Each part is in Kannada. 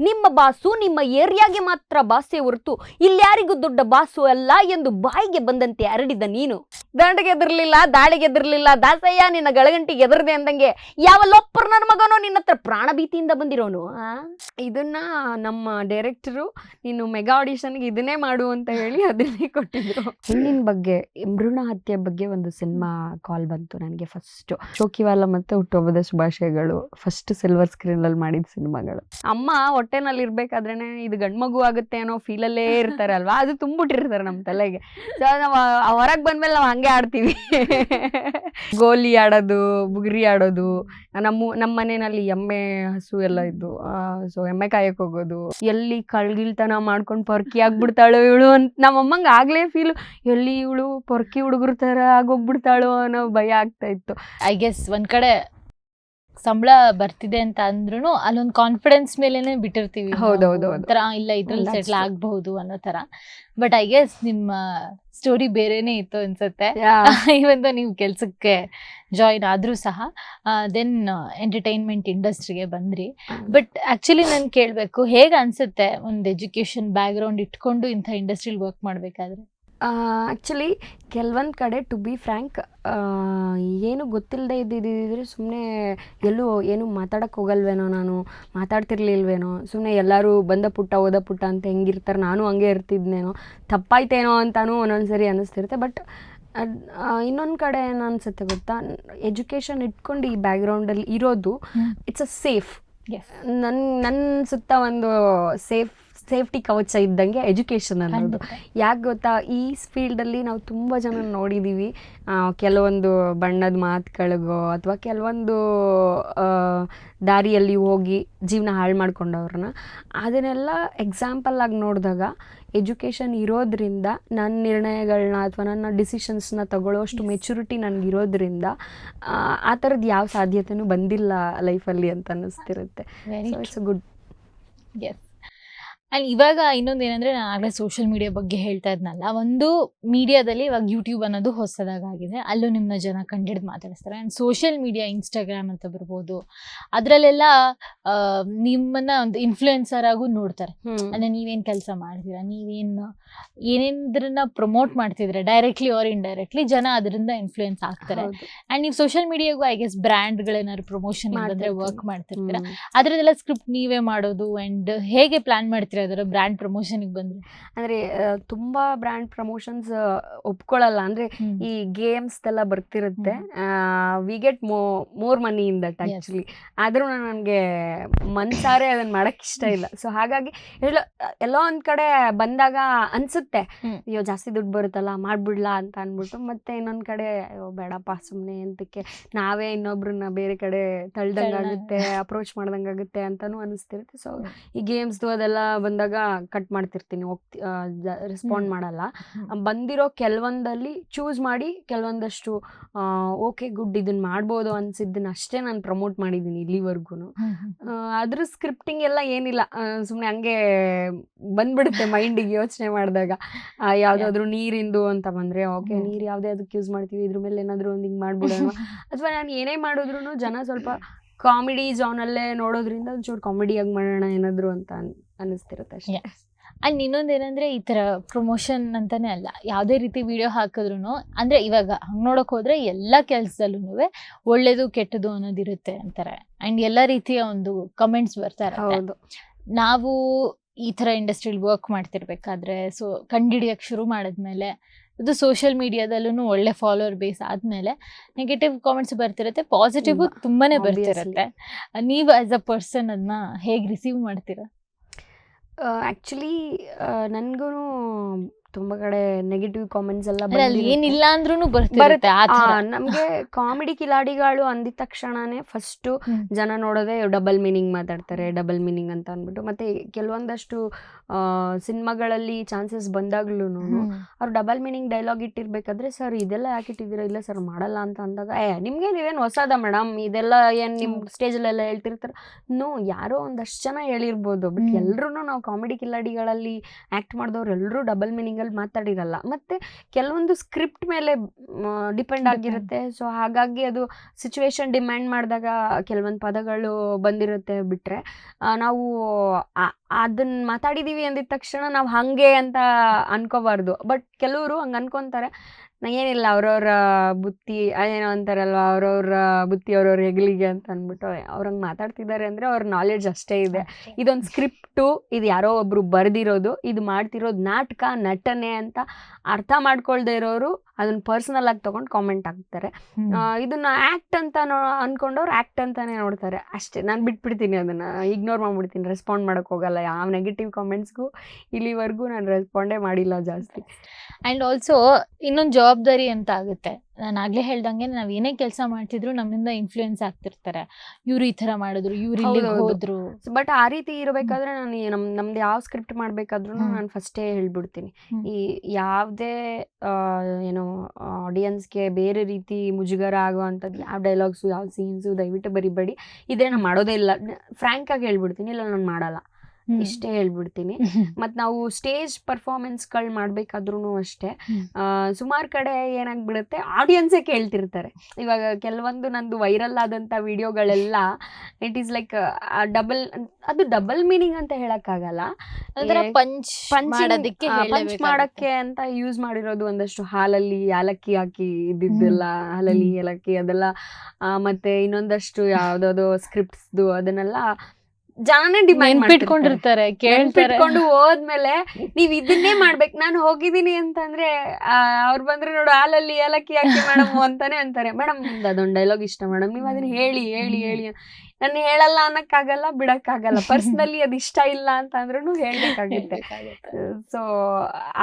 ನಿಮ್ಮ ಬಾಸು ನಿಮ್ಮ ಏರಿಯಾಗೆ ಮಾತ್ರ ಬಾಸೆ ಹೊರತು ಇಲ್ಯಾರಿಗೂ ದೊಡ್ಡ ಬಾಸು ಅಲ್ಲ ಎಂದು ಬಾಯಿಗೆ ಬಂದಂತೆ ಹರಡಿದ ನೀನು. ದಂಡಗೆ ಎದಿರ್ಲಿಲ್ಲ ದಾಳಿಗೆ ಎದಿರ್ಲಿಲ್ಲ ದಾಸಯ್ಯ ನಿನ್ನ ಗಳಗಂಟಿಗೆ ಎದರ್ದೆ ಅಂದಂಗೆ ಯಾವ ಲೊಪ್ಪರ್ ನನ್ನ ಮಗನೋ ನಿನ್ನ ಹತ್ರ ಪ್ರಾಣ ಭೀತಿಯಿಂದ ಬಂದಿರೋನು? ಇದನ್ನ ನಮ್ಮ ಡೈರೆಕ್ಟರು ನೀನು ಮೆಗಾ ಆಡಿಷನ್ಗೆ ಇದನ್ನೇ ಮಾಡು ಅಂತ ಹೇಳಿ ಅದನ್ನೇ ಕೊಟ್ಟಿದ್ರು. ಹೆಣ್ಣಿನ ಬಗ್ಗೆ ಭ್ರೂಣ ಹತ್ಯೆ ಬಗ್ಗೆ ಒಂದು ಸಿನಿಮಾ ಕಾಲ್ ಬಂತು ನನಗೆ ಫಸ್ಟ್. ಶೋಕಿವಾಲ ಮತ್ತೆ ಹುಟ್ಟುಹಬ್ಬದ ಶುಭಾಶಯಗಳು ಫಸ್ಟ್ ಸಿಲ್ವರ್ ಸ್ಕ್ರೀನ್ ಅಲ್ಲಿ ಮಾಡಿದ ಸಿನಿಮಾಗಳು. ಅಮ್ಮ ಹೊಟ್ಟೆನಲ್ಲಿ ಇರ್ಬೇಕಾದ್ರೇನೆ ಇದು ಗಂಡ್ಮಗು ಆಗುತ್ತೆ ಅನ್ನೋ ಫೀಲಲ್ಲೇ ಇರ್ತಾರೆ ಅಲ್ವಾ ಅದು ತುಂಬಿಟ್ಟಿರ್ತಾರೆ ನಮ್ಮ ತಲೆಗೆ. ಸೊ ನಾವು ಹೊರಗೆ ಬಂದ್ಮೇಲೆ ನಾವು ಹಂಗೆ ಆಡ್ತೀವಿ. ಗೋಲಿ ಆಡೋದು, ಬುಗುರಿ ಆಡೋದು, ನಮ್ಮ ನಮ್ಮ ಮನೆಯಲ್ಲಿ ಎಮ್ಮೆ ಹಸು ಎಲ್ಲ ಇದ್ದು ಸೊ ಎಮ್ಮೆ ಕಾಯಕ್ಕೆ ಹೋಗೋದು. ಎಲ್ಲಿ ಕಳ್ಗಿಳ್ತನ ಮಾಡ್ಕೊಂಡು ಪೊರ್ಕಿ ಆಗ್ಬಿಡ್ತಾಳೋ ಇವಳು ಅಂತ ನಮ್ಮ ಅಮ್ಮಂಗೆ ಆಗ್ಲೇ ಫೀಲ್ ಎಲ್ಲಿ ಇವಳು ಪೊರ್ಕಿ ಹುಡುಗರು ಥರ ಆಗೋಗ್ಬಿಡ್ತಾಳೋ ಅನ್ನೋ ಭಯ ಆಗ್ತಾ ಇತ್ತು. ಐ ಗೆಸ್ ಒಂದ್ ಕಡೆ ಸಂಬಳ ಬರ್ತಿದೆ ಅಂತ ಅಂದ್ರೂ ಅಲ್ಲೊಂದು ಕಾನ್ಫಿಡೆನ್ಸ್ ಮೇಲೆನೆ ಬಿಟ್ಟಿರ್ತೀವಿ. ಒಂಥರ ಇಲ್ಲ ಇದ್ರಲ್ಲಿ ಸೆಟ್ಲ್. ಆಗ್ಬಹುದು ಅನ್ನೋ ತರ ಬಟ್ ಐ ಗೆಸ್ ನಿಮ್ಮ ಸ್ಟೋರಿ ಬೇರೆನೆ ಇತ್ತು ಅನ್ಸುತ್ತೆ. ಇವನ್ ನೀವು ಕೆಲ್ಸಕ್ಕೆ ಜಾಯಿನ್ ಆದ್ರೂ ಸಹ ದೆನ್ ಎಂಟರ್ಟೈನ್ಮೆಂಟ್ ಇಂಡಸ್ಟ್ರಿಗೆ ಬಂದ್ರಿ. ಬಟ್ ಆಕ್ಚುಲಿ ನಾನು ಕೇಳಬೇಕು ಹೇಗೆ ಅನ್ಸುತ್ತೆ ಒಂದು ಎಜುಕೇಶನ್ ಬ್ಯಾಕ್ ಗ್ರೌಂಡ್ ಇಟ್ಕೊಂಡು ಇಂಥ ಇಂಡಸ್ಟ್ರಿಲಿ ವರ್ಕ್ ಮಾಡ್ಬೇಕಾದ್ರೆ? ಆ್ಯಕ್ಚುಲಿ ಕೆಲವೊಂದು ಕಡೆ ಟು ಬಿ ಫ್ರ್ಯಾಂಕ್ ಏನು ಗೊತ್ತಿಲ್ಲದೆ ಇದ್ದಿದ್ದಿದ್ರೆ ಸುಮ್ಮನೆ ಎಲ್ಲೂ ಏನು ಮಾತಾಡಕ್ಕೆ ಹೋಗಲ್ವೇನೋ ನಾನು ಮಾತಾಡ್ತಿರ್ಲಿಲ್ವೇನೋ ಸುಮ್ಮನೆ ಎಲ್ಲರೂ ಬಂದ ಪುಟ್ಟ ಓದ ಪುಟ್ಟ ಅಂತ ಹೆಂಗಿರ್ತಾರೆ ನಾನು ಹಂಗೆ ಇರ್ತಿದ್ನೇನೋ ತಪ್ಪಾಯ್ತೇನೋ ಅಂತಾನೂ ಒಂದೊಂದು ಸರಿ ಅನ್ನಿಸ್ತಿರುತ್ತೆ ಬಟ್ ಇನ್ನೊಂದು ಕಡೆ ಏನು ಅನ್ಸುತ್ತೆ ಗೊತ್ತಾ? ಎಜುಕೇಷನ್ ಇಟ್ಕೊಂಡು ಈ ಬ್ಯಾಕ್ಗ್ರೌಂಡಲ್ಲಿ ಇರೋದು ಇಟ್ಸ್ ಅ ಸೇಫ್ ನನ್ನ ನನ್ನ ಸುತ್ತ ಒಂದು ಸೇಫ್ ಸೇಫ್ಟಿ ಕವಚ ಇದ್ದಂಗೆ ಎಜುಕೇಷನ್ ಅನ್ನೋದು. ಯಾಕೆ ಗೊತ್ತಾ? ಈ ಫೀಲ್ಡಲ್ಲಿ ನಾವು ತುಂಬ ಜನ ನೋಡಿದ್ದೀವಿ ಕೆಲವೊಂದು ಬಣ್ಣದ ಮಾತುಗಳಿಗೋ ಅಥವಾ ಕೆಲವೊಂದು ದಾರಿಯಲ್ಲಿ ಹೋಗಿ ಜೀವನ ಹಾಳು ಮಾಡ್ಕೊಂಡವ್ರನ್ನ. ಅದನ್ನೆಲ್ಲ ಎಕ್ಸಾಂಪಲ್ ಆಗಿ ನೋಡಿದಾಗ ಎಜುಕೇಷನ್ ಇರೋದ್ರಿಂದ ನನ್ನ ನಿರ್ಣಯಗಳನ್ನ ಅಥವಾ ನನ್ನ ಡಿಸಿಷನ್ಸ್ನ ತಗೊಳ್ಳೋಷ್ಟು ಮೆಚುರಿಟಿ ನನಗಿರೋದ್ರಿಂದ ಆ ಥರದ್ದು ಯಾವ ಸಾಧ್ಯತೆನೂ ಬಂದಿಲ್ಲ ಲೈಫಲ್ಲಿ ಅಂತ ಅನ್ನಿಸ್ತಿರುತ್ತೆ. ಇಟ್ಸ್ ಗುಡ್ ಎಸ್ ಆ್ಯಂಡ್ ಇವಾಗ ಇನ್ನೊಂದು ಏನಂದ್ರೆ ನಾನು ಆಗಲೇ ಸೋಷಿಯಲ್ ಮೀಡಿಯಾ ಬಗ್ಗೆ ಹೇಳ್ತಾ ಇದ್ನಲ್ಲ ಒಂದು ಮೀಡಿಯಾದಲ್ಲಿ ಇವಾಗ ಯೂಟ್ಯೂಬ್ ಅನ್ನೋದು ಹೊಸದಾಗಿದೆ ಅಲ್ಲೂ ನಿಮ್ಮನ್ನ ಜನ ಕಂಡಿಡ್ದು ಮಾತಾಡಿಸ್ತಾರೆ. ಆ್ಯಂಡ್ ಸೋಷಿಯಲ್ ಮೀಡಿಯಾ ಇನ್ಸ್ಟಾಗ್ರಾಮ್ ಅಂತ ಬರ್ಬೋದು. ಅದರಲ್ಲೆಲ್ಲ ನಿಮ್ಮನ್ನ ಒಂದು ಇನ್ಫ್ಲೂಯೆನ್ಸರ್ ಆಗು ನೋಡ್ತಾರೆ. ಅಂದರೆ ನೀವೇನು ಕೆಲಸ ಮಾಡ್ತೀರಾ ನೀವೇನು ಏನೇನ್ರನ್ನ ಪ್ರಮೋಟ್ ಮಾಡ್ತಿದ್ರೆ ಡೈರೆಕ್ಟ್ಲಿ ಆರ್ ಇನ್ಡೈರೆಕ್ಟ್ಲಿ ಜನ ಅದರಿಂದ ಇನ್ಫ್ಲೂಯೆನ್ಸ್ ಆಗ್ತಾರೆ. ಆ್ಯಂಡ್ ನೀವು ಸೋಷಿಯಲ್ ಮೀಡಿಯಾಗೂ ಐ ಗೆಸ್ ಬ್ರ್ಯಾಂಡ್ಗಳೇನಾದ್ರು ಪ್ರಮೋಷನ್ ಮಾಡಿದ್ರೆ ವರ್ಕ್ ಮಾಡ್ತಿರ್ತೀರಾ. ಅದರದೆಲ್ಲ ಸ್ಕ್ರಿಪ್ಟ್ ನೀವೇ ಮಾಡೋದು ಆ್ಯಂಡ್ ಹೇಗೆ ಪ್ಲಾನ್ ಮಾಡ್ತೀರಾ ಅದರ ಬ್ರ್ಯಾಂಡ್ ಪ್ರಮೋಷನ್ಗೆ ಬಂದ್ರೆ? ಅಂದ್ರೆ ತುಂಬಾ ಬ್ರ್ಯಾಂಡ್ ಪ್ರಮೋಷನ್ಸ್ ಒಪ್ಕೊಳ್ಳಲ್ಲ. ಅಂದ್ರೆ ಈ ಗೇಮ್ಸ್ ಎಲ್ಲ ಬರ್ತಿರುತ್ತೆ. We get mo more money in that. Actually ಆದ್ರೂ ನನಗೆ ಮನ್ಸಾರೆ ಅದನ್ನ ಮಾಡಕ್ ಇಷ್ಟ ಇಲ್ಲ. ಸೊ ಹಾಗಾಗಿ ಎಲ್ಲೋ ಎಲ್ಲೋ ಒಂದ್ ಕಡೆ ಬಂದಾಗ ಅನ್ಸುತ್ತೆ. ಅಯ್ಯೋ ಜಾಸ್ತಿ ದುಡ್ಡು ಬರುತ್ತಲ್ಲ ಮಾಡ್ಬಿಡ್ಲಾ ಅಂತ ಅನ್ಬಿಟ್ಟು. ಮತ್ತೆ ಇನ್ನೊಂದ್ ಕಡೆ ಅಯ್ಯೋ ಬೇಡಪ್ಪ ಸುಮ್ನೆ ಅಂತಕ್ಕೆ ನಾವೇ ಇನ್ನೊಬ್ರನ್ನ ಬೇರೆ ಕಡೆ ತಳ್ದಂಗಾಗುತ್ತೆ ಅಪ್ರೋಚ್ ಮಾಡ್ದಂಗಾಗುತ್ತೆ ಅಂತಾನು ಅನಿಸ್ತಿರುತ್ತೆ. ಸೊ. ಈ ಗೇಮ್ಸ್ದು ಅದೆಲ್ಲ ಬಂದಾಗ ಕಟ್ ಮಾಡ್ತಿರ್ತೀನಿ ಹೋಗ್ತಿ ರೆಸ್ಪಾಂಡ್ ಮಾಡಲ್ಲ. ಬಂದಿರೋ ಕೆಲವೊಂದಲ್ಲಿ ಚೂಸ್ ಮಾಡಿ ಕೆಲವೊಂದಷ್ಟು ಓಕೆ ಗುಡ್ ಇದನ್ನ ಮಾಡ್ಬೋದು ಅನ್ಸಿದ್ದನ್ನ ಅಷ್ಟೇ ನಾನು ಪ್ರಮೋಟ್ ಮಾಡಿದ್ದೀನಿ ಇಲ್ಲಿವರೆಗೂ ಅದ್ರ ಸ್ಕ್ರಿಪ್ಟಿಂಗ್ ಎಲ್ಲ ಏನಿಲ್ಲ. ಸುಮ್ಮನೆ ಹಂಗೆ ಬಂದ್ಬಿಡುತ್ತೆ ಮೈಂಡಿಗೆ ಯೋಚನೆ ಮಾಡಿದಾಗ. ಯಾವುದಾದ್ರೂ ನೀರಿಂದು ಅಂತ ಬಂದ್ರೆ ಓಕೆ. ನೀರು ಯಾವುದೇ ಅದಕ್ಕೆ ಯೂಸ್ ಮಾಡ್ತೀವಿ ಇದ್ರ ಮೇಲೆ ಏನಾದ್ರು ಒಂದು ಹಿಂಗೆ ಮಾಡ್ಬಿಡೋಣ. ಅಥವಾ ನಾನು ಏನೇ ಮಾಡಿದ್ರು ಜನ ಸ್ವಲ್ಪ ಕಾಮಿಡಿ ಜಾನಲ್ಲೇ ನೋಡೋದ್ರಿಂದ ಒಂಚೂರು ಕಾಮಿಡಿಯಾಗಿ ಮಾಡೋಣ ಏನಾದ್ರು ಅಂತ ಅನ್- ಅನ್ನಿಸ್ತಿರುತ್ತೆ ಅಷ್ಟೇ. ಅಂಡ್ ಇನ್ನೊಂದು ಏನಂದ್ರೆ ಈ ತರ ಪ್ರಮೋಷನ್ ಅಂತಾನೆ ಅಲ್ಲ ಯಾವುದೇ ರೀತಿ ವಿಡಿಯೋ ಹಾಕಿದ್ರು ಅಂದ್ರೆ ಇವಾಗ ಹಂಗೆ ನೋಡಕ್ ಹೋದ್ರೆ ಎಲ್ಲ ಕೆಲ್ಸದಲ್ಲೂ ಒಳ್ಳೇದು ಕೆಟ್ಟದು ಅನ್ನೋದಿರುತ್ತೆ ಅಂತಾರೆ. ಅಂಡ್ ಎಲ್ಲ ರೀತಿಯ ಒಂದು ಕಮೆಂಟ್ಸ್ ಬರ್ತಾರೆ ಇರುತ್ತೆ. ಹೌದು. ನಾವು ಈ ಥರ ಇಂಡಸ್ಟ್ರಿಲಿ ವರ್ಕ್ ಮಾಡ್ತಿರ್ಬೇಕಾದ್ರೆ ಸೊ ಕಂಡಿಡಿಯಕ್ಕೆ ಶುರು ಮಾಡಿದ್ಮೇಲೆ ಇದು ಸೋಷಿಯಲ್ ಮೀಡಿಯಾದಲ್ಲೂ ಒಳ್ಳೆ ಫಾಲೋವರ್ ಬೇಸ್ ಆದಮೇಲೆ ನೆಗೆಟಿವ್ ಕಾಮೆಂಟ್ಸ್ ಬರ್ತಿರುತ್ತೆ ಪಾಸಿಟಿವ್ ತುಂಬಾ. ತುಂಬಾನೇ. ಬರ್ತಿರುತ್ತೆ ನೀವು ಆಸ್ ಅ ಪರ್ಸನ್ ಅದನ್ನ ಹೇಗೆ ರಿಸೀವ್ ಮಾಡ್ತೀರಾ ಆ್ಯಕ್ಚುಲಿ ನನಗೂ ತುಂಬ ಕಡೆ ನೆಗೆಟಿವ್ ಕಾಮೆಂಟ್ಸ್ ಎಲ್ಲ ಅಲ್ಲಿ ಏನಿಲ್ಲ ಅಂದ್ರೂ ಬರುತ್ತೆ. ನಮ್ಗೆ ಕಾಮಿಡಿ ಕಿಲಾಡಿಗಳು ಅಂದಿದ ತಕ್ಷಣನೇ ಫಸ್ಟ್ ಜನ ನೋಡೋದೇ ಡಬಲ್ ಮೀನಿಂಗ್ ಮಾತಾಡ್ತಾರೆ ಡಬಲ್ ಮೀನಿಂಗ್ ಅಂತ ಅಂದ್ಬಿಟ್ಟು. ಮತ್ತೆ ಕೆಲವೊಂದಷ್ಟು ಸಿನಿಮಾಗಳಲ್ಲಿ ಚಾನ್ಸಸ್ ಬಂದಾಗ್ಲೂ. ಅವ್ರು ಡಬಲ್ ಮೀನಿಂಗ್ ಡೈಲಾಗ್ ಇಟ್ಟಿರ್ಬೇಕಾದ್ರೆ ಸರ್ ಇದೆಲ್ಲ ಯಾಕೆ ಇಟ್ಟಿದ್ದೀರಾ? ಇಲ್ಲ ಸರ್ ಮಾಡಲ್ಲ ಅಂತ ಅಂದಾಗ ಏ ನಿಮ್ಗೆ ನೀವೇನು ಹೊಸದ ಮೇಡಮ್ ಇದೆಲ್ಲ ಏನ್ ನಿಮ್ ಸ್ಟೇಜ್ ಸ್ಟೇಜಲ್ಲೆಲ್ಲ ಹೇಳ್ತಿರ್ತಾರ? ನೋ ಯಾರೋ ಒಂದಷ್ಟು ಜನ ಹೇಳಿರ್ಬೋದು. ಬಟ್ ಎಲ್ರೂ ನಾವು ಕಾಮಿಡಿ ಕಿಲಾಡಿಗಳಲ್ಲಿ ಆಕ್ಟ್ ಮಾಡಿದವ್ರು ಎಲ್ಲರೂ ಡಬಲ್ ಮೀನಿಂಗ್ ಅಲ್ಲಿ ಮಾತಾಡಿರಲ್ಲ. ಮತ್ತೆ ಕೆಲವೊಂದು ಸ್ಕ್ರಿಪ್ಟ್ ಮೇಲೆ ಡಿಪೆಂಡ್ ಆಗಿರುತ್ತೆ. ಸೊ ಹಾಗಾಗಿ ಅದು ಸಿಚುವೇಶನ್ ಡಿಮ್ಯಾಂಡ್ ಮಾಡಿದಾಗ ಕೆಲವೊಂದು ಪದಗಳು ಬಂದಿರುತ್ತೆ ಬಿಟ್ರೆ. ನಾವು ಅದನ್ನ ಮಾತಾಡಿದೀವಿ ಅಂದಿದ ತಕ್ಷಣ ನಾವು ಹಾಗೆ ಅಂತ ಅನ್ಕೋಬಾರ್ದು. ಬಟ್ ಕೆಲವರು ಹಂಗೆ ಅನ್ಕೊಂತಾರೆ. ಏನಿಲ್ಲ ಅವ್ರವ್ರ ಬುತ್ತಿ ಅದೇನೋ ಅಂತಾರಲ್ವ ಅವ್ರವ್ರ ಬುತ್ತಿ ಅವ್ರವ್ರ ಹೆಗಲಿಗೆ ಅಂತ ಅಂದ್ಬಿಟ್ಟು ಅವ್ರಂಗೆ ಮಾತಾಡ್ತಿದ್ದಾರೆ ಅಂದರೆ ಅವ್ರ ನಾಲೆಡ್ಜ್ ಅಷ್ಟೇ ಇದೆ. ಇದೊಂದು ಸ್ಕ್ರಿಪ್ಟು ಇದು ಯಾರೋ ಒಬ್ರು ಬರೆದಿರೋದು ಇದು ಮಾಡ್ತಿರೋದು ನಾಟಕ ನಟನೆ ಅಂತ ಅರ್ಥ ಮಾಡ್ಕೊಳ್ದೇ ಇರೋರು ಅದನ್ನ ಪರ್ಸನಲ್ ಆಗಿ ತಗೊಂಡು ಕಾಮೆಂಟ್ ಹಾಕ್ತಾರೆ. ಇದನ್ನ ಆ್ಯಕ್ಟ್ ಅಂತ ನೋ ಅನ್ಕೊಂಡವ್ರು ಆ್ಯಕ್ಟ್ ಅಂತಾನೆ ನೋಡ್ತಾರೆ. ಅಷ್ಟೇ ನಾನು ಬಿಟ್ಬಿಡ್ತೀನಿ ಅದನ್ನ ಇಗ್ನೋರ್ ಮಾಡ್ಬಿಡ್ತೀನಿ ರೆಸ್ಪಾಂಡ್ ಮಾಡೋಕೆ ಹೋಗಲ್ಲ. ಯಾವ ನೆಗೆಟಿವ್ ಕಾಮೆಂಟ್ಸ್ಗೂ ಇಲ್ಲಿವರೆಗೂ ನಾನು ರೆಸ್ಪಾಂಡೇ ಮಾಡಿಲ್ಲ ಜಾಸ್ತಿ. ಆ್ಯಂಡ್ ಆಲ್ಸೋ ಇನ್ನೊಂದು ಜವಾಬ್ದಾರಿ ಅಂತ ಆಗುತ್ತೆ. ನಾನು ಆಗ್ಲೇ ಹೇಳ್ದಂಗೆ ನಾವ್ ಏನೇ ಕೆಲಸ ಮಾಡ್ತಿದ್ರು ನಮ್ಮಿಂದ ಇನ್ಫ್ಲೂಯೆನ್ಸ್ ಆಗ್ತಿರ್ತಾರೆ. ಇವ್ರು ಈ ತರ ಮಾಡಿದ್ರು ಇವ್ರು ಇಲ್ಲಿ ಹೋಗಿದ್ರು ಹೋದ್ರು. ಬಟ್ ಆ ರೀತಿ ಇರಬೇಕಾದ್ರೆ ನಾನು ನಮ್ ನಮ್ದು ಯಾವ ಸ್ಕ್ರಿಪ್ಟ್ ಮಾಡ್ಬೇಕಾದ್ರು ಹ್ಮ್. ನಾನು ಫಸ್ಟೇ ಹೇಳ್ಬಿಡ್ತೀನಿ. ಹ್ಮ್. ಈ ಯಾವುದೇ ಏನು ಆಡಿಯನ್ಸ್ಗೆ ಬೇರೆ ರೀತಿ ಮುಜುಗರ ಆಗುವಂಥದ್ದು ಯಾವ ಡೈಲಾಗ್ಸು ಯಾವ ಸೀನ್ಸು ದಯವಿಟ್ಟು ಬರಿಬೇಡಿ. ಇದೇ ನಾನು ಮಾಡೋದೇ ಇಲ್ಲ. ಫ್ರ್ಯಾಂಕ್ ಆಗಿ ಹೇಳ್ಬಿಡ್ತೀನಿ. ಇಲ್ಲ ನಾನು ಮಾಡಲ್ಲ. ಇಷ್ಟೇ ಹೇಳ್ಬಿಡ್ತೀನಿ ಮತ್ತು ನಾವು ಸ್ಟೇಜ್ ಪರ್ಫಾರ್ಮೆನ್ಸ್ಗಳು ಮಾಡಬೇಕಾದ್ರೂ ಅಷ್ಟೇ. ಸುಮಾರು ಕಡೆ ಏನಾಗ್ಬಿಡುತ್ತೆ ಆಡಿಯನ್ಸೇ ಕೇಳ್ತಿರ್ತಾರೆ ಇವಾಗ ಕೆಲವೊಂದು ನಂದು ವೈರಲ್ ಆದಂತ ವಿಡಿಯೋಗಳೆಲ್ಲ ಇಟ್ ಈಸ್ ಲೈಕ್ ಡಬಲ್ ಅದು ಡಬಲ್ ಮೀನಿಂಗ್ ಅಂತ ಹೇಳಕ್ಕಾಗಲ್ಲ ಪಂಚ್ ಮಾಡೋದಕ್ಕೆ ಪಂಚ್. ಮಾಡಕ್ಕೆ ಅಂತ ಯೂಸ್ ಮಾಡಿರೋದು ಒಂದಷ್ಟು ಹಾಲಲ್ಲಿ ಯಾಲಕ್ಕಿ ಹಾಕಿ ಇದ್ದಿದ್ದೆಲ್ಲ ಹಾಲಲ್ಲಿ. ಏಲಕ್ಕಿ ಅದೆಲ್ಲ ಮತ್ತೆ ಇನ್ನೊಂದಷ್ಟು ಯಾವ್ದಾದ್ರು ಸ್ಕ್ರಿಪ್ಟ್ಸ್ದು ಅದನ್ನೆಲ್ಲ ಜನನೇ ಡಿಮ್ಯಾಂಡ್ ನೆನ್ಪಿಟ್ಕೊಂಡಿರ್ತಾರೆ ಕೇಳ್ತಾರೆ. ಇಟ್ಕೊಂಡು ಹೋದ್ಮೇಲೆ ನೀವ್ ಇದನ್ನೇ ಮಾಡ್ಬೇಕು. ನಾನು ಹೋಗಿದ್ದೀನಿ ಅಂತಂದ್ರೆ ಅವ್ರು ಬಂದ್ರೆ ನೋಡು ಹಾಲಲ್ಲಿ ಏಲಕ್ಕಿ ಹಾಕಿ ಮೇಡಮ್ ಅಂತಾನೆ ಅಂತಾರೆ. ಮೇಡಮ್ ಅದೊಂದು ಡೈಲಾಗ್ ಇಷ್ಟ ಮೇಡಮ್. ನೀವ್ ಅದನ್ನ ಹೇಳಿ ಹೇಳಿ ಹೇಳಿ. ನಾನು ಹೇಳಲ್ಲ ಅನ್ನಕ್ಕಾಗಲ್ಲ ಬಿಡಕ್ಕಾಗಲ್ಲ. ಪರ್ಸ್ನಲಿ ಅದು ಇಷ್ಟ ಇಲ್ಲ ಅಂತ ಅಂದ್ರೂ ಹೇಳ್ಬೇಕಾಗುತ್ತೆ. ಸೊ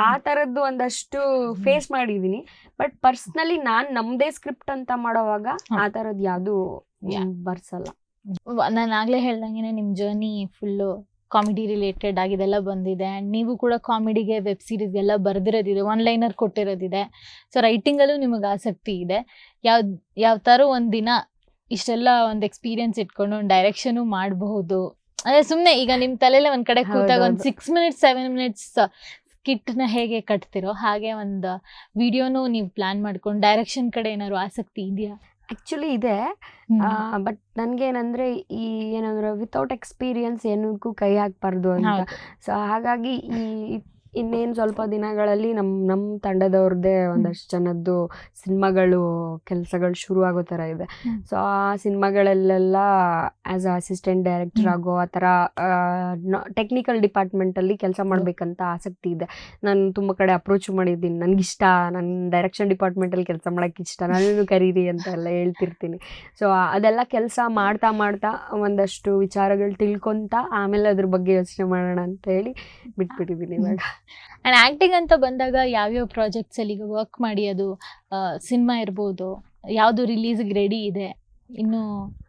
ಆ ತರದ್ದು ಒಂದಷ್ಟು ಫೇಸ್ ಮಾಡಿದೀನಿ. ಬಟ್ ಪರ್ಸ್ನಲಿ ನಾನು ನಮ್ದೇ ಸ್ಕ್ರಿಪ್ಟ್ ಅಂತ ಮಾಡೋವಾಗ ಆ ತರದ್ ಯಾವುದು. ಬರ್ಸಲ್ಲ. ನಾನು ಆಗ್ಲೇ ಹೇಳ್ದಂಗೆ ನಿಮ್ ಜರ್ನಿ ಫುಲ್ಲು ಕಾಮಿಡಿ ರಿಲೇಟೆಡ್ ಆಗಿದೆಲ್ಲ ಬಂದಿದೆ. ಆ್ಯಂಡ್ ನೀವು ಕೂಡ ಕಾಮಿಡಿಗೆ ವೆಬ್ ಸೀರೀಸ್ಗೆಲ್ಲ ಬರ್ದಿರೋದಿದೆ. ಒನ್ ಲೈನರ್ ಕೊಟ್ಟಿರೋದಿದೆ ಸೊ ರೈಟಿಂಗಲ್ಲೂ ನಿಮಗೆ ಆಸಕ್ತಿ ಇದೆ. ಯಾವ ಯಾವ ಥರ ಒಂದು ದಿನ ಇಷ್ಟೆಲ್ಲ ಒಂದು ಎಕ್ಸ್ಪೀರಿಯನ್ಸ್ ಇಟ್ಕೊಂಡು ಒಂದು ಡೈರೆಕ್ಷನು ಮಾಡಬಹುದು. ಅದೇ ಸುಮ್ಮನೆ ಈಗ ನಿಮ್ಮ ತಲೆಯಲ್ಲೇ ಒಂದು ಕಡೆ ಕೂತಾಗ ಒಂದು. ಸಿಕ್ಸ್ ಮಿನಿಟ್ಸ್ ಸೆವೆನ್ ಮಿನಿಟ್ಸ್ ಸ್ಕಿಟ್ನ ಹೇಗೆ ಕಟ್ತಿರೋ ಹಾಗೆ ಒಂದು ವಿಡಿಯೋನು ನೀವು ಪ್ಲಾನ್ ಮಾಡ್ಕೊಂಡು ಡೈರೆಕ್ಷನ್ ಕಡೆ ಏನಾದ್ರು ಆಸಕ್ತಿ ಇದೆಯಾ? ಆ್ಯಕ್ಚುಲಿ ಇದೆ. ಬಟ್ ನನಗೇನಂದರೆ ಈ ಏನಂದ್ರೆ ವಿತೌಟ್ ಎಕ್ಸ್ಪೀರಿಯನ್ಸ್ ಏನಕ್ಕೂ ಕೈ ಹಾಕ್ಬಾರ್ದು ಅಂತ. ಸೊ ಹಾಗಾಗಿ ಈ ಇನ್ನೇನು ಸ್ವಲ್ಪ ದಿನಗಳಲ್ಲಿ ನಮ್ಮ ನಮ್ಮ ತಂಡದವ್ರದ್ದೇ ಒಂದಷ್ಟು ಜನದ್ದು ಸಿನಿಮಾಗಳು ಕೆಲಸಗಳು ಶುರು ಆಗೋ ಥರ ಇದೆ. ಸೊ ಆ ಸಿನಿಮಾಗಳಲ್ಲೆಲ್ಲ ಆ್ಯಸ್ ಅ ಅಸಿಸ್ಟೆಂಟ್ ಡೈರೆಕ್ಟರ್ ಆಗೋ ಆ ಥರ ಟೆಕ್ನಿಕಲ್ ಡಿಪಾರ್ಟ್ಮೆಂಟಲ್ಲಿ ಕೆಲಸ ಮಾಡಬೇಕಂತ ಆಸಕ್ತಿ ಇದೆ. ನಾನು ತುಂಬ ಕಡೆ ಅಪ್ರೋಚ್ ಮಾಡಿದ್ದೀನಿ. ನನಗಿಷ್ಟ ನನ್ನ ಡೈರೆಕ್ಷನ್ ಡಿಪಾರ್ಟ್ಮೆಂಟಲ್ಲಿ ಕೆಲಸ ಮಾಡೋಕ್ಕೆ ಇಷ್ಟ ನಾನು ಕರೀರಿ ಅಂತ ಎಲ್ಲ ಹೇಳ್ತಿರ್ತೀನಿ. ಸೊ ಅದೆಲ್ಲ ಕೆಲಸ ಮಾಡ್ತಾ ಮಾಡ್ತಾ ಒಂದಷ್ಟು ವಿಚಾರಗಳು ತಿಳ್ಕೊತಾ ಆಮೇಲೆ ಅದ್ರ ಬಗ್ಗೆ ಯೋಚನೆ ಮಾಡೋಣ ಅಂತ ಹೇಳಿ ಬಿಟ್ಬಿಟ್ಟಿದ್ದೀನಿ ಇವಾಗ. ಆ್ಯಂಡ್ ಆ್ಯಕ್ಟಿಂಗ್ ಅಂತ ಬಂದಾಗ ಯಾವ್ಯಾವ ಪ್ರಾಜೆಕ್ಟ್ಸಲ್ಲಿ ಈಗ ವರ್ಕ್ ಮಾಡಿ ಅದು ಸಿನಿಮಾ ಇರ್ಬೋದು ಯಾವುದು ರಿಲೀಸ್ಗೆ ರೆಡಿ ಇದೆ ಇನ್ನು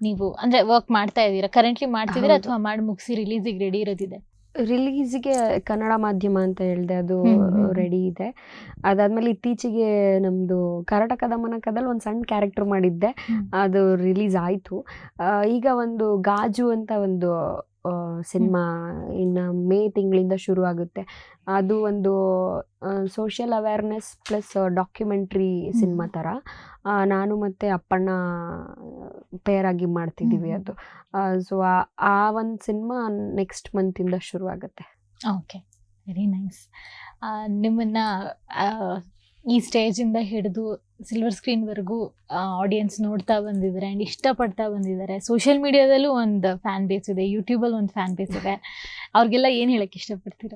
ನೀವು ಅಂದರೆ ವರ್ಕ್ ಮಾಡ್ತಾ ಇದ್ದೀರಾ? ಕರೆಂಟ್ಲಿ ಮಾಡ್ತಿದ್ದೀರಾ ಅಥವಾ ಮಾಡಿ ಮುಗಿಸಿ ರಿಲೀಸಿಗೆ ರೆಡಿ ಇರೋದಿದೆ? ರಿಲೀಸ್ಗೆ ಕನ್ನಡ ಮಾಧ್ಯಮ ಅಂತ ಹೇಳಿದೆ ಅದು. ರೆಡಿ ಇದೆ. ಅದಾದ್ಮೇಲೆ ಇತ್ತೀಚೆಗೆ ನಮ್ಮದು ಕರ್ನಾಟಕದ ಮನಕದಲ್ಲಿ ಒಂದು ಸಣ್ಣ ಕ್ಯಾರೆಕ್ಟರ್ ಮಾಡಿದ್ದೆ. ಅದು ರಿಲೀಸ್ ಆಯಿತು. ಈಗ ಒಂದು ಗಾಜು ಅಂತ ಒಂದು ಸಿನಿಮಾ ಇನ್ನು ಮೇ ತಿಂಗಳಿಂದ ಶುರು ಆಗುತ್ತೆ ಅದು ಒಂದು social awareness plus documentary cinema ಥರ ನಾನು ಮತ್ತು ಅಪ್ಪಣ್ಣ ಪೇರ್ ಆಗಿ ಮಾಡ್ತಿದ್ದೀವಿ ಅದು. ಸೊ ಆ ಒಂದು ಸಿನಿಮಾ ನೆಕ್ಸ್ಟ್ ಮಂತಿಂದ ಶುರು ಆಗುತ್ತೆ ಓಕೆ ವೆರಿ ನೈಸ್ ನಿಮ್ಮನ್ನ ಈ ಸ್ಟೇಜಿಂದ ಹಿಡಿದು ಸಿಲ್ವರ್ ಸ್ಕ್ರೀನ್ವರೆಗೂ ಆಡಿಯನ್ಸ್ ನೋಡ್ತಾ ಬಂದಿದ್ದಾರೆ ಆ್ಯಂಡ್ ಇಷ್ಟಪಡ್ತಾ ಬಂದಿದ್ದಾರೆ. ಸೋಷಿಯಲ್ ಮೀಡಿಯಾದಲ್ಲೂ ಒಂದು ಫ್ಯಾನ್ ಬೇಸ್ ಇದೆ ಯೂಟ್ಯೂಬಲ್ಲಿ ಒಂದು ಫ್ಯಾನ್ ಬೇಸ್ ಇದೆ. ಅವ್ರಿಗೆಲ್ಲ ಏನು ಹೇಳಕ್ಕೆ ಇಷ್ಟಪಡ್ತೀರ?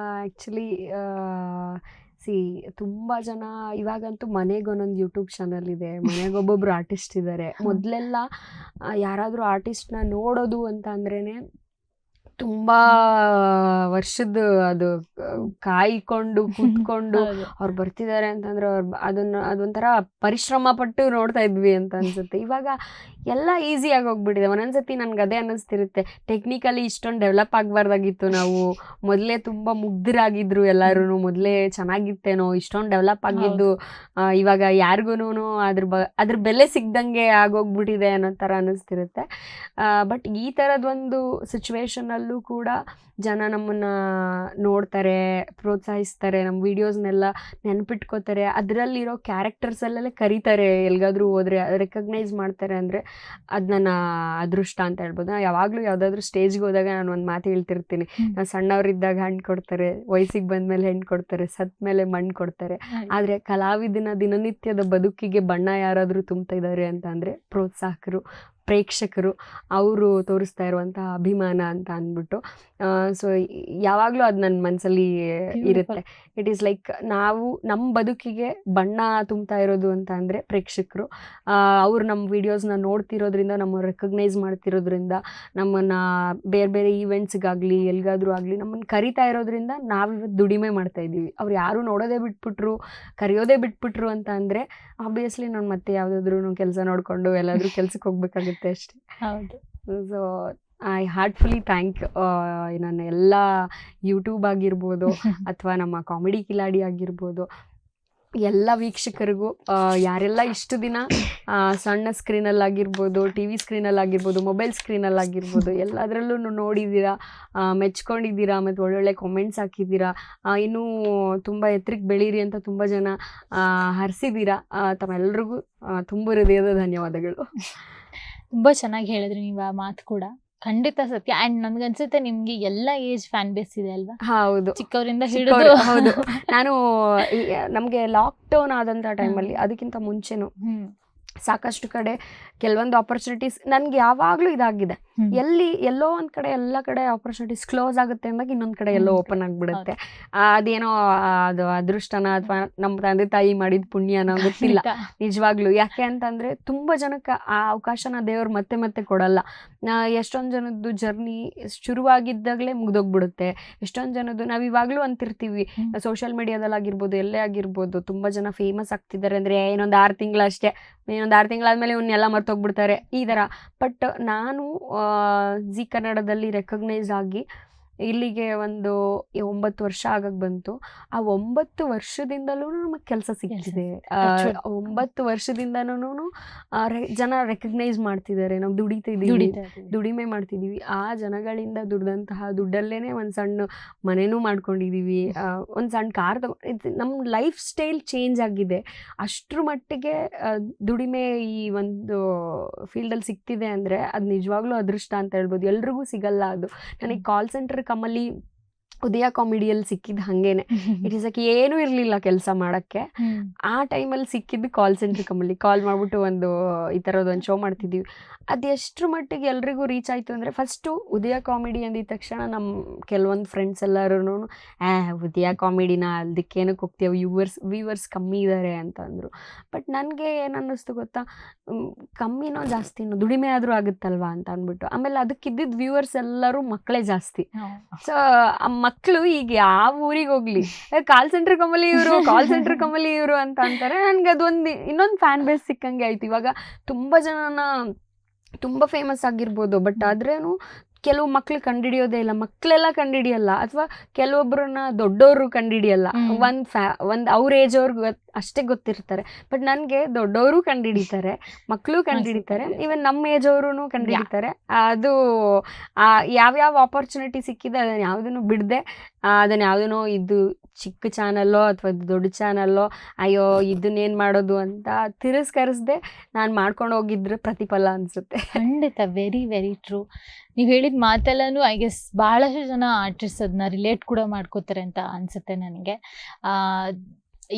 ಆ್ಯಕ್ಚುಲಿ ಸಿ ತುಂಬ ಜನ ಇವಾಗಂತೂ ಮನೆಗೊಂದೊಂದು ಯೂಟ್ಯೂಬ್ ಚಾನಲ್ ಇದೆ. ಮನೆಗೊಬ್ಬೊಬ್ರು ಆರ್ಟಿಸ್ಟ್ ಇದ್ದಾರೆ. ಮೊದಲೆಲ್ಲ ಯಾರಾದರೂ ಆರ್ಟಿಸ್ಟ್ನ ನೋಡೋದು ಅಂತ ಅಂದ್ರೇ ತುಂಬ ವರ್ಷದ ಅದು ಕಾಯ್ಕೊಂಡು ಕುತ್ಕೊಂಡು. ಅವ್ರು ಬರ್ತಿದ್ದಾರೆ ಅಂತಂದ್ರೆ ಅವ್ರು ಅದನ್ನ ಅದೊಂಥರ ಪರಿಶ್ರಮ ಪಟ್ಟು ನೋಡ್ತಾ ಇದ್ವಿ ಅಂತ ಅನ್ಸುತ್ತೆ. ಇವಾಗ ಎಲ್ಲ ಈಸಿ ಆಗಿ ಹೋಗ್ಬಿಟ್ಟಿದೆ ಒಂದೊಂದ್ಸತಿ ನನ್ಗೆ ಅದೇ ಅನ್ನಿಸ್ತಿರುತ್ತೆ ಟೆಕ್ನಿಕಲಿ ಇಷ್ಟೊಂದು ಡೆವಲಪ್ ಆಗಬಾರ್ದಾಗಿತ್ತು ನಾವು. ಮೊದಲೇ ತುಂಬ ಮುಗ್ಧರಾಗಿದ್ರು ಎಲ್ಲರೂ ಮೊದಲೇ ಚೆನ್ನಾಗಿತ್ತೇನೋ. ಇಷ್ಟೊಂದು ಡೆವಲಪ್ ಆಗಿದ್ದು ಇವಾಗ ಯಾರಿಗೂ ಅದ್ರ ಬ ಅದ್ರ ಬೆಲೆ ಸಿಗ್ದಂಗೆ ಆಗೋಗ್ಬಿಟ್ಟಿದೆ ಅನ್ನೋ ಥರ ಅನ್ನಿಸ್ತಿರುತ್ತೆ ಬಟ್ ಈ ಥರದೊಂದು ಸಿಚುವೇಶನಲ್ಲಿ ಯೂಟ್ಯೂಬಲ್ಲೂ ಕೂಡ ಜನ ನಮ್ಮನ್ನ ನೋಡ್ತಾರೆ ಪ್ರೋತ್ಸಾಹಿಸ್ತಾರೆ ನಮ್ಮ ವಿಡಿಯೋಸ್ನೆಲ್ಲ ನೆನ್ಪಿಟ್ಕೋತಾರೆ. ಅದರಲ್ಲಿರೋ ಕ್ಯಾರೆಕ್ಟರ್ಸಲ್ಲೆಲ್ಲ ಕರೀತಾರೆ ಎಲ್ಗಾದ್ರೂ ಹೋದ್ರೆ ರೆಕಗ್ನೈಸ್ ಮಾಡ್ತಾರೆ ಅಂದರೆ ಅದು ನನ್ನ ಅದೃಷ್ಟ ಅಂತ ಹೇಳ್ಬೋದು. ನಾನು ಯಾವಾಗಲೂ ಯಾವುದಾದ್ರೂ ಸ್ಟೇಜ್ಗೆ ಹೋದಾಗ ನಾನು ಒಂದು ಮಾತು ಹೇಳ್ತಿರ್ತೀನಿ. ನಾನು ಸಣ್ಣವರಿದ್ದಾಗ ಹಣ್ಣು ಕೊಡ್ತಾರೆ ವಯಸ್ಸಿಗೆ ಬಂದಮೇಲೆ ಹೆಣ್ಣು ಕೊಡ್ತಾರೆ ಸತ್ ಮೇಲೆ ಮಣ್ಣು ಕೊಡ್ತಾರೆ. ಆದರೆ ಕಲಾವಿದನ ದಿನನಿತ್ಯದ ಬದುಕಿಗೆ ಬಣ್ಣ ಯಾರಾದರೂ ತುಂಬ್ತಾ ಇದ್ದಾರೆ ಅಂತ ಅಂದರೆ ಪ್ರೋತ್ಸಾಹಕರು ಪ್ರೇಕ್ಷಕರು ಅವರು ತೋರಿಸ್ತಾ ಇರುವಂತಹ ಅಭಿಮಾನ ಅಂತ ಅಂದ್ಬಿಟ್ಟು ಸೊ ಯಾವಾಗಲೂ ಅದು ನನ್ನ ಮನಸ್ಸಲ್ಲಿ ಇರುತ್ತೆ. ಇಟ್ ಈಸ್ ಲೈಕ್ ನಾವು ನಮ್ಮ ಬದುಕಿಗೆ ಬಣ್ಣ ತುಂಬ್ತಾ ಇರೋದು ಅಂತ ಅಂದರೆ ಪ್ರೇಕ್ಷಕರು. ಅವರು ನಮ್ಮ ವೀಡಿಯೋಸ್ನ ನೋಡ್ತಿರೋದ್ರಿಂದ ನಮ್ಮ ರೆಕಗ್ನೈಸ್ ಮಾಡ್ತಿರೋದ್ರಿಂದ ನಮ್ಮನ್ನು ಬೇರೆ ಬೇರೆ ಈವೆಂಟ್ಸ್ಗಾಗಲಿ ಎಲ್ಗಾದ್ರೂ ಆಗಲಿ ನಮ್ಮನ್ನು ಕರಿತಾ ಇರೋದ್ರಿಂದ ನಾವಿವತ್ತು ದುಡಿಮೆ ಮಾಡ್ತಾ ಇದ್ದೀವಿ. ಅವ್ರು ಯಾರು ನೋಡೋದೇ ಬಿಟ್ಬಿಟ್ರು ಕರೆಯೋದೇ ಬಿಟ್ಬಿಟ್ರು ಅಂತ ಅಂದರೆ ಆಬ್ವಿಯಸ್ಲಿ ನಾನು ಮತ್ತೆ ಯಾವುದಾದ್ರೂ ಕೆಲಸ ನೋಡಿಕೊಂಡು ಎಲ್ಲಾದರೂ ಕೆಲ್ಸಕ್ಕೆ ಹೋಗ್ಬೇಕಾಗುತ್ತೆ ಅಷ್ಟೇ. ಹೌದು. ಸೊ ಐ ಹಾರ್ಟ್ಫುಲಿ ಥ್ಯಾಂಕ್ ನನ್ನ ಎಲ್ಲ ಯೂಟ್ಯೂಬ್ ಆಗಿರ್ಬೋದು ಅಥವಾ ನಮ್ಮ ಕಾಮಿಡಿ ಕಿಲಾಡಿ ಆಗಿರ್ಬೋದು. ಎಲ್ಲ ವೀಕ್ಷಕರಿಗೂ ಯಾರೆಲ್ಲ ಇಷ್ಟು ದಿನ ಸಣ್ಣ ಸ್ಕ್ರೀನಲ್ಲಾಗಿರ್ಬೋದು ಟಿ ವಿ ಸ್ಕ್ರೀನಲ್ಲಾಗಿರ್ಬೋದು ಮೊಬೈಲ್ ಸ್ಕ್ರೀನಲ್ಲಾಗಿರ್ಬೋದು ಎಲ್ಲದರಲ್ಲೂ ನೋಡಿದ್ದೀರಾ ಮೆಚ್ಕೊಂಡಿದ್ದೀರಾ ಮತ್ತು ಒಳ್ಳೊಳ್ಳೆ ಕಾಮೆಂಟ್ಸ್ ಹಾಕಿದ್ದೀರಾ ಇನ್ನೂ ತುಂಬ ಎತ್ತರಕ್ಕೆ ಬೆಳೀರಿ ಅಂತ ತುಂಬ ಜನ ಹರಿಸಿದ್ದೀರಾ ತಮ್ಮೆಲ್ಲರಿಗೂ ತಮ್ಮೆಲ್ರಿಗೂ ತುಂಬ ಹೃದಯದ ಧನ್ಯವಾದಗಳು. ತುಂಬ ಚೆನ್ನಾಗಿ ಹೇಳಿದ್ರಿ ನೀವು ಆ ಮಾತು ಕೂಡ. ಖಂಡಿತ ಸತ್ಯ. ಅಂಡ್ ನನ್ಗನ್ಸುತ್ತೆ ನಿಮ್ಗೆ ಎಲ್ಲ ಏಜ್ ಫ್ಯಾನ್ ಬೇಸ್ ಇದೆ ಅಲ್ವಾ? ಹೌದು. ಚಿಕ್ಕವರಿಂದ ಚಿಕ್ಕವ್ರು, ಹಿಡಿದು ಹೌದು. ನಾನು ನಮ್ಗೆ ಲಾಕ್ಡೌನ್ ಟೈಮ್ ಟೈಮಲ್ಲಿ ಅದಕ್ಕಿಂತ ಮುಂಚೆನು ಸಾಕಷ್ಟು ಕಡೆ ಕೆಲವೊಂದು ಆಪರ್ಚುನಿಟೀಸ್ ನನ್ಗೆ ಯಾವಾಗಲೂ ಇದಾಗಿದೆ. ಎಲ್ಲಿ ಎಲ್ಲೋ ಒಂದ್ ಕಡೆ ಎಲ್ಲ ಕಡೆ ಆಪರ್ಚುನಿಟೀಸ್ ಕ್ಲೋಸ್ ಆಗುತ್ತೆ ಅಂದಾಗ ಇನ್ನೊಂದ್ ಕಡೆ ಎಲ್ಲೋ ಓಪನ್ ಆಗ್ಬಿಡುತ್ತೆ. ಅದೇನೋ ಅದು ಅದೃಷ್ಟನ ಅಥವಾ ನಮ್ಮ ತಂದೆ ತಾಯಿ ಮಾಡಿದ ಪುಣ್ಯನ ಗೊತ್ತಿಲ್ಲ. ನಿಜವಾಗ್ಲು ನಿಜವಾಗ್ಲೂ. ಯಾಕೆ ಅಂತಂದ್ರೆ ತುಂಬಾ ಜನಕ್ಕೆ ಆ ಅವಕಾಶನ ದೇವ್ರು ಮತ್ತೆ ಮತ್ತೆ ಕೊಡಲ್ಲ. ಎಷ್ಟೊಂದ್ ಜನದ್ದು ಜರ್ನಿ ಶುರುವಾಗಿದ್ದಾಗಲೇ ಮುಗ್ದೋಗ್ಬಿಡುತ್ತೆ. ಎಷ್ಟೊಂದ್ ಜನದ್ದು ನಾವ್ ಇವಾಗ್ಲೂ ಅಂತಿರ್ತೀವಿ. ಸೋಷಿಯಲ್ ಮೀಡಿಯಾದಲ್ಲಿ ಆಗಿರ್ಬೋದು ಎಲ್ಲೇ ಆಗಿರ್ಬೋದು ತುಂಬಾ ಜನ ಫೇಮಸ್ ಆಗ್ತಿದ್ದಾರೆ ಅಂದ್ರೆ ಏನೊಂದ್ ಆರು ತಿಂಗಳಷ್ಟೇ ಇನ್ನೊಂದ್ ಆರು ತಿಂಗಳಾದ್ಮೇಲೆ ಇವನ್ನೆಲ್ಲ ಮರ್ತೋಗ್ಬಿಡ್ತಾರೆ. ಈ ತರ ಬಟ್ ನಾನು ಜಿ ಕನ್ನಡದಲ್ಲಿ ರೆಕಗ್ನೈಸ್ ಆಗಿ ಇಲ್ಲಿಗೆ ಒಂದು ಒಂಬತ್ತು ವರ್ಷ ಆಗಕ್ಕೆ ಬಂತು. ಆ ಒಂಬತ್ತು ವರ್ಷದಿಂದಲೂ ನಮಗೆ ಕೆಲಸ ಸಿಗ್ತಿದೆ. ಒಂಬತ್ತು ವರ್ಷದಿಂದನೂ ಜನ ರೆಕಗ್ನೈಸ್ ಮಾಡ್ತಿದ್ದಾರೆ. ನಾವು ದುಡಿತಿದ್ದೀವಿ ದುಡಿತಾ ದುಡಿಮೆ ಮಾಡ್ತಿದ್ದೀವಿ ಆ ಜನಗಳಿಂದ ದುಡ್ದಂತಹ ದುಡ್ಡಲ್ಲೇನೆ ಒಂದು ಸಣ್ಣ ಮನೆನೂ ಮಾಡ್ಕೊಂಡಿದ್ದೀವಿ ಒಂದು ಸಣ್ಣ ಕಾರ್ ತಗೊಂಡು ನಮ್ಮ ಲೈಫ್ ಸ್ಟೈಲ್ ಚೇಂಜ್ ಆಗಿದೆ. ಅಷ್ಟ್ರ ಮಟ್ಟಿಗೆ ದುಡಿಮೆ ಈ ಒಂದು ಫೀಲ್ಡಲ್ಲಿ ಸಿಗ್ತಿದೆ ಅಂದರೆ ಅದು ನಿಜವಾಗ್ಲೂ ಅದೃಷ್ಟ ಅಂತ ಹೇಳ್ಬೋದು. ಎಲ್ರಿಗೂ ಸಿಗಲ್ಲ ಅದು. ನನಗೆ ಕಾಲ್ ಸೆಂಟರ್ ಕಮ್ಮಲ್ಲಿ ಉದಯ ಕಾಮಿಡಿಯಲ್ಲಿ ಸಿಕ್ಕಿದ್ದು ಹಂಗೇನೆ. ಇಟ್ ಇಸ್ ಲೈಕ್ ಏನೂ ಇರಲಿಲ್ಲ ಕೆಲಸ ಮಾಡೋಕ್ಕೆ. ಆ ಟೈಮಲ್ಲಿ ಸಿಕ್ಕಿದ್ದು ಕಾಲ್ ಸೆಂಟ್ರ್ ಕಮ್ಮಲ್ಲಿ ಕಾಲ್ ಮಾಡಿಬಿಟ್ಟು ಒಂದು ಈ ಥರದ್ದು ಒಂದು ಶೋ ಮಾಡ್ತಿದ್ದೀವಿ ಅದು ಎಷ್ಟು ಮಟ್ಟಿಗೆ ಎಲ್ರಿಗೂ ರೀಚ್ ಆಯಿತು ಅಂದರೆ ಫಸ್ಟು ಉದಯ ಕಾಮಿಡಿ ಅಂದಿದ ತಕ್ಷಣ ನಮ್ಮ ಕೆಲವೊಂದು ಫ್ರೆಂಡ್ಸ್ ಎಲ್ಲರೂ ಆ ಉದಯ ಕಾಮಿಡಿನ ಅದಕ್ಕೇನಕ್ಕೆ ಹೋಗ್ತೀವಿ ವ್ಯೂವರ್ಸ್ ವ್ಯೂವರ್ಸ್ ಕಮ್ಮಿ ಇದ್ದಾರೆ ಅಂತ ಅಂದರು. ಬಟ್ ನನಗೆ ಏನು ಅನ್ನಿಸ್ತು ಗೊತ್ತಾ? ಕಮ್ಮಿನೋ ಜಾಸ್ತಿನೋ ದುಡಿಮೆ ಆದರೂ ಆಗುತ್ತಲ್ವಾ ಅಂತ ಅಂದ್ಬಿಟ್ಟು. ಆಮೇಲೆ ಅದಕ್ಕಿದ್ದಿದ್ದು ವ್ಯೂವರ್ಸ್ ಎಲ್ಲರೂ ಮಕ್ಕಳೇ ಜಾಸ್ತಿ. ಸೊ ಆ ಮಕ್ಕಳು ಈಗ ಯಾವ ಊರಿಗೆ ಹೋಗ್ಲಿ? ಕಾಲ್ ಸೆಂಟರ್ ಕಮಲಿ ಇವರು ಕಾಲ್ ಸೆಂಟರ್ ಕಮಲಿ ಇವರು ಅಂತ ಅಂತಾರೆ. ನನ್ಗೆ ಅದೊಂದು ಇನ್ನೊಂದು ಫ್ಯಾನ್ ಬೇಸ್ ಸಿಕ್ಕಂಗೆ ಆಯ್ತು. ಇವಾಗ ತುಂಬಾ ಜನನ ತುಂಬಾ ಫೇಮಸ್ ಆಗಿರ್ಬೋದು. ಬಟ್ ಆದ್ರೇನು ಕೆಲವು ಮಕ್ಳು ಕಂಡಿಡಿಯೋದೇ ಇಲ್ಲ. ಮಕ್ಕಳೆಲ್ಲ ಕಂಡಿಡಿಯಲ್ಲ ಅಥವಾ ಕೆಲವೊಬ್ಬರನ್ನ ದೊಡ್ಡವರು ಕಂಡಿಡಿಯಲ್ಲ ಒಂದು ಒಂದ್ ಫ್ಯಾ ಒಂದ್ ಅವ್ರ ಏಜ್ ಅವ್ರಿಗೆ ಅಷ್ಟೇ ಗೊತ್ತಿರ್ತಾರೆ. ಬಟ್ ನನಗೆ ದೊಡ್ಡವರು ಕಂಡಿಡಿತಾರೆ ಮಕ್ಕಳು ಕಂಡಿಡಿತಾರೆ ಈವನ್ ನಮ್ಮ ಏಜ್ ಅವರು ಕಂಡಿಡಿತಾರೆ ಅದು ಆ ಯಾವ್ಯಾವ ಆಪರ್ಚುನಿಟಿ ಸಿಕ್ಕಿದೆ ಅದನ್ನ ಯಾವುದನ್ನು ಬಿಡದೆ ಅದನ್ನ ಯಾವುದನ್ನೋ ಇದು ಚಿಕ್ಕ ಚಾನಲ್ಲೋ ಅಥವಾ ದೊಡ್ಡ ಚಾನಲ್ಲೋ ಅಯ್ಯೋ ಇದನ್ನೇನು ಮಾಡೋದು ಅಂತ ತಿರಸ್ಕರಿಸ್ದೆ ನಾನು ಮಾಡ್ಕೊಂಡು ಹೋಗಿದ್ರೆ ಪ್ರತಿಫಲ ಅನ್ಸುತ್ತೆ. ಖಂಡಿತ ವೆರಿ ವೆರಿ ಟ್ರೂ ನೀವು ಹೇಳಿದ ಮಾತೆಲ್ಲನೂ ಐ ಗೆಸ್ ಬಹಳಷ್ಟು ಜನ ಆರ್ಟಿಸ್ಟ್ ಅದನ್ನ ರಿಲೇಟ್ ಕೂಡ ಮಾಡ್ಕೋತಾರೆ ಅಂತ ಅನ್ಸುತ್ತೆ ನನಗೆ. ಆ,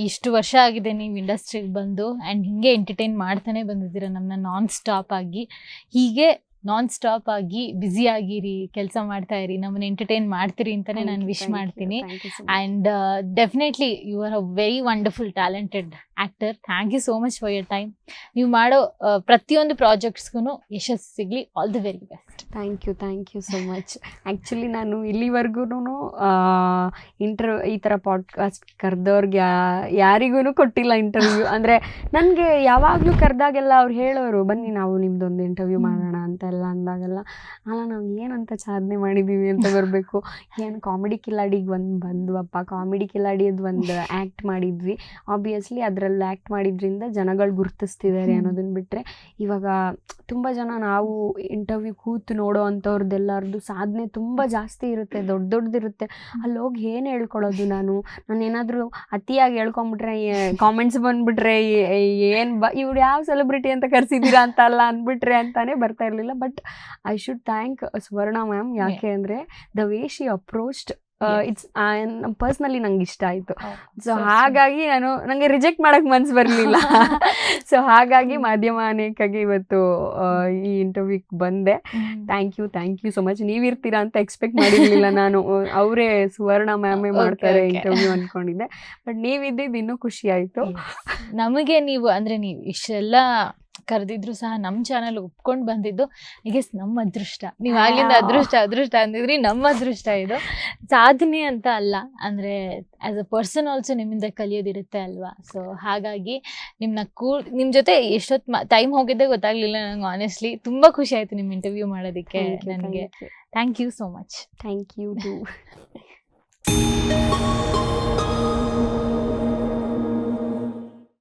ಇಷ್ಟು ವರ್ಷ ಆಗಿದೆ ನೀವು ಇಂಡಸ್ಟ್ರಿಗೆ ಬಂದು ಆ್ಯಂಡ್ ಹಿಂಗೆ ಎಂಟರ್ಟೈನ್ ಮಾಡ್ತಾನೆ ಬಂದಿದ್ದೀರ ನಮ್ಮನ್ನ ನಾನ್ ಸ್ಟಾಪ್ ಆಗಿ. ಹೀಗೆ ನಾನ್ ಸ್ಟಾಪ್ ಆಗಿ ಬ್ಯುಸಿ ಆಗಿರಿ ಕೆಲಸ ಮಾಡ್ತಾ ಇರಿ ನಮ್ಮನ್ನ ಎಂಟರ್ಟೈನ್ ಮಾಡ್ತೀರಿ ಅಂತಾನೆ ನಾನು ವಿಶ್ ಮಾಡ್ತೀನಿ. And definitely you are a very wonderful talented actor thank you so much for your time. ನೀವು ಮಾಡೋ ಪ್ರತಿಯೊಂದು ಪ್ರಾಜೆಕ್ಟ್ಸ್ಗೂ ಯಶಸ್ಸು ಸಿಗಲಿ all the very best. Thank you thank you so much. Actually ನಾನು ಇಲ್ಲಿವರೆಗೂ ಇಂಟರ್ ಈ ಥರ ಪಾಡ್ಕಾಸ್ಟ್ ಕರೆದವ್ರಿಗೆ ಯಾರಿಗೂ ಕೊಟ್ಟಿಲ್ಲ ಇಂಟರ್ವ್ಯೂ. ಅಂದರೆ ನನಗೆ ಯಾವಾಗಲೂ ಕರೆದಾಗೆಲ್ಲ ಅವ್ರು ಹೇಳೋರು ಬನ್ನಿ ನಾವು ನಿಮ್ಮದೊಂದು ಇಂಟರ್ವ್ಯೂ. ಮಾಡೋಣ ಅಂತೆಲ್ಲ ಅಂದಾಗೆಲ್ಲ. ಅಲ್ಲ ನಾವು ಏನಂತ ಸಾಧನೆ ಮಾಡಿದ್ದೀವಿ ಅಂತ ಬರಬೇಕು. ಏನು ಕಾಮಿಡಿ ಕಿಲಾಡಿಗೆ ಒಂದು ಬಂದ್ವಪ್ಪ. ಕಾಮಿಡಿ ಕಿಲಾಡಿಯದು ಒಂದು ಆ್ಯಕ್ಟ್ ಮಾಡಿದ್ವಿ. ಆಬ್ವಿಯಸ್ಲಿ ಅದರಲ್ಲಿ ಆ್ಯಕ್ಟ್ ಮಾಡಿದ್ರಿಂದ ಜನಗಳು ಗುರುತಿಸ್ತಿದ್ದಾರೆ. ಅನ್ನೋದನ್ನ ಬಿಟ್ಟರೆ ಇವಾಗ ತುಂಬ ಜನ ನಾವು ಇಂಟರ್ವ್ಯೂ ಕೂತು ನೋಡೋ ಅಂಥವ್ರದ್ದೆಲ್ಲರದ್ದು ಸಾಧನೆ ತುಂಬ ಜಾಸ್ತಿ ಇರುತ್ತೆ ದೊಡ್ಡ ದೊಡ್ಡದಿರುತ್ತೆ ಅಲ್ಲಿ ಹೋಗಿ ಏನು ಹೇಳ್ಕೊಳ್ಳೋದು ನಾನು? ನಾನು ಏನಾದರೂ ಅತಿಯಾಗಿ ಹೇಳ್ಕೊಂಬಿಟ್ರೆ ಕಾಮೆಂಟ್ಸ್ ಬಂದುಬಿಟ್ರೆ ಏನು ಬ ಇವ್ರು ಯಾವ ಸೆಲೆಬ್ರಿಟಿ ಅಂತ ಕರೆಸಿದ್ದೀರಾ ಅಂತ ಅಲ್ಲ ಅಂದ್ಬಿಟ್ರೆ ಅಂತಾನೆ ಬರ್ತಾ ಇರಲಿಲ್ಲ. But I should thank Swarna ma'am ಯಾಕೆ ಅಂದರೆ the way she approached it's personally ನಂಗೆ ಇಷ್ಟ ಆಯಿತು. ಸೊ ಹಾಗಾಗಿ ನಾನು ನನಗೆ ರಿಜೆಕ್ಟ್ ಮಾಡಕ್ ಮನ್ಸು ಬರಲಿಲ್ಲ. ಸೊ ಹಾಗಾಗಿ ಮಾಧ್ಯಮ ಅನೇಕಾಗಿ ಇವತ್ತು ಈ ಇಂಟರ್ವ್ಯೂಗೆ ಬಂದೆ. Thank you thank you so much ನೀವಿರ್ತೀರಾ ಅಂತ ಎಕ್ಸ್ಪೆಕ್ಟ್ ಮಾಡಿರಲಿಲ್ಲ ನಾನು. ಅವರೇ ಸುವರ್ಣ ಮ್ಯಾಮೇ ಮಾಡ್ತಾರೆ ಇಂಟರ್ವ್ಯೂ ಅನ್ಕೊಂಡಿದ್ದೆ. ಬಟ್ ನೀವಿದ್ದಿದ್ದು ಇನ್ನೂ ಖುಷಿ ಆಯಿತು. ನಮಗೆ ನೀವು ಅಂದ್ರೆ ನೀವು ಇಷ್ಟೆಲ್ಲ ಕರೆದಿದ್ರು ಸಹ ನಮ್ಮ ಚಾನಲ್ ಒಪ್ಕೊಂಡು ಬಂದಿದ್ದು ಐ ಗೆಸ್ ನಮ್ಮ ಅದೃಷ್ಟ. ನೀವು ಆಗಿಂದ ಅದೃಷ್ಟ ಅದೃಷ್ಟ ಅಂದಿದ್ರಿ ನಮ್ಮ ಅದೃಷ್ಟ ಇದು. ಸಾಧನೆ ಅಂತ ಅಲ್ಲ ಅಂದ್ರೆ ಆಸ್ ಅ ಪರ್ಸನ್ ಆಲ್ಸೋ ನಿಮ್ಮಿಂದ ಕಲಿಯೋದಿರುತ್ತೆ ಅಲ್ವಾ? ಸೊ ಹಾಗಾಗಿ ನಿಮ್ಮನ್ನ ಕೂ ನಿಮ್ಮ ಜೊತೆ ಎಷ್ಟೊತ್ತು ಟೈಮ್ ಹೋಗಿದ್ದೆ ಗೊತ್ತಾಗ್ಲಿಲ್ಲ ನಂಗೆ ಆನೆಸ್ಟ್ಲಿ ತುಂಬಾ ಖುಷಿ ಆಯ್ತು ನಿಮ್ಮ ಇಂಟರ್ವ್ಯೂ ಮಾಡೋದಕ್ಕೆ ನನಗೆ. Thank you so much thank you too